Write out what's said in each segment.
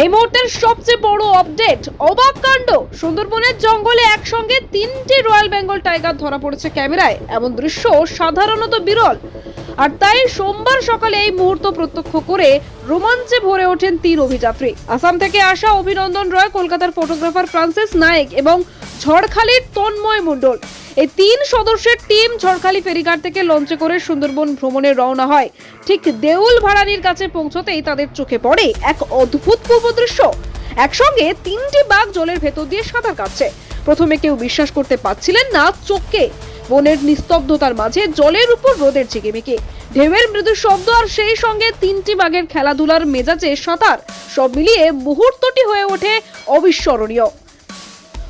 এই মুহূর্তের সবচেয়ে বড় আপডেট অবাক কাণ্ড। সুন্দরবনের জঙ্গলে একসঙ্গে তিনটি রয়্যাল বেঙ্গল টাইগার ধরা পড়েছে ক্যামেরায়। এমন দৃশ্য সাধারণত বিরল। আর তাই সোমবার সকালে এই মুহূর্ত প্রত্যক্ষ করে রোমাঞ্চে ভরে ওঠেন তিন অভিযাত্রী। আসাম থেকে আসা অভিনন্দন রয়, কলকাতার ফটোগ্রাফার ফ্রান্সিস নায়েক এবং ঝড়খালির তন্ময় মণ্ডল। এই তিন সদস্যের টিম ঝড়খালি ফেরিঘাট থেকে লঞ্চে করে সুন্দরবন ভ্রমণে রওনা হয়। ঠিক দেউল ভাড়ানির কাছে পৌঁছতেই তাদের চোখে পড়ে এক অদ্ভুতপূর্ব দৃশ্য। একসঙ্গে তিনটি বাঘ জলের ভেতর দিয়ে সাঁতার কাটছে। প্রথমে কেউ বিশ্বাস করতে পারছিলেন না চোখকে। বনের নিস্তব্ধতার মাঝে জলের উপর রোদের ঝিকিমিকি। ঢেউয়ের মৃদু শব্দ আর সেই সঙ্গে তিনটি বাঘের খেলাধুলার মেজাজে সাঁতার। সব মিলিয়ে মুহূর্তটি হয়ে ওঠে অবিস্মরণীয়।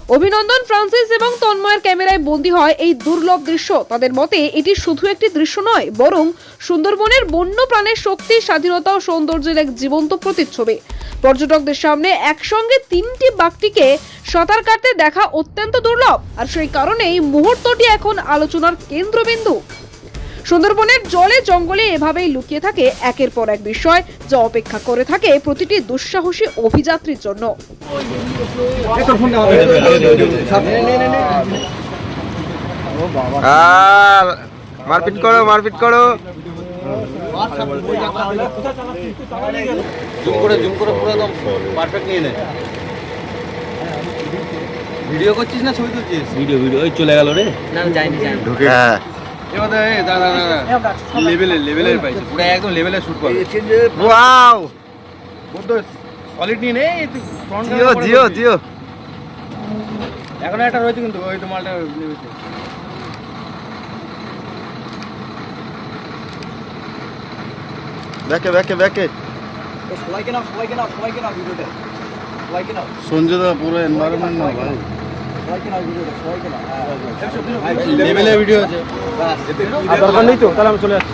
অভিনন্দন ফ্রান্সিস এবং তন্ময়ের ক্যামেরায় বন্দি হয় এই দুর্লভ দৃশ্য। তাদের মতে, এটি শুধু একটি দৃশ্য নয়, বরং সুন্দরবনের বন্য প্রাণের শক্তি, স্বাধীনতা ও সৌন্দর্যের এক জীবন্ত প্রতিচ্ছবি। পর্যটকদের সামনে একসঙ্গে তিনটি বাঘটিকে সাঁতার কাটতে দেখা অত্যন্ত দুর্লভ। আর সেই কারণেই মুহূর্তটি এখন আলোচনার কেন্দ্রবিন্দু। সুন্দরবনের জলে জঙ্গলে এভাবেই লুকিয়ে থাকে একের পর এক বিষয় যা অপেক্ষা করে থাকে প্রতিটি দুঃসাহসী অভিযাত্রীর জন্য। আর মারপিট করো মারপিট করো। জুম করে জুম করে পুরো একদম পারফেক্ট নিয়ে নে। ভিডিও করছিস না ছবি তুলছিস? ভিডিও ভিডিও ওই চলে গেল রে। ঢুকে হ্যাঁ এবার দেখ, এই দাঁড়া দাঁড়া লেভেলের লেভেলের পাইছে পুরো একদম লেভেলের শুট করবে। ওয়াও সলিড নিয়ে নে এই তুই front জিও জিও জিও। এখনও একটা রয়েছে কিন্তু ওই তো মালটা নেমেছে। ব্যাকে ব্যাকে ব্যাকে সবাইকে নাও সবাইকে নাও সবাইকে নাও ভিডিওটা সবাইকে নাও। সঞ্জয়দা পুরো এনভায়রনমেন্ট না ভাই। সবাইকে নাও ভিডিওটা সবাইকে নাও। হ্যাঁ, লেভেলের ভিডিও আছে। ব্যাস। দরকার নেই তো তাহলে আমি চলে যাচ্ছি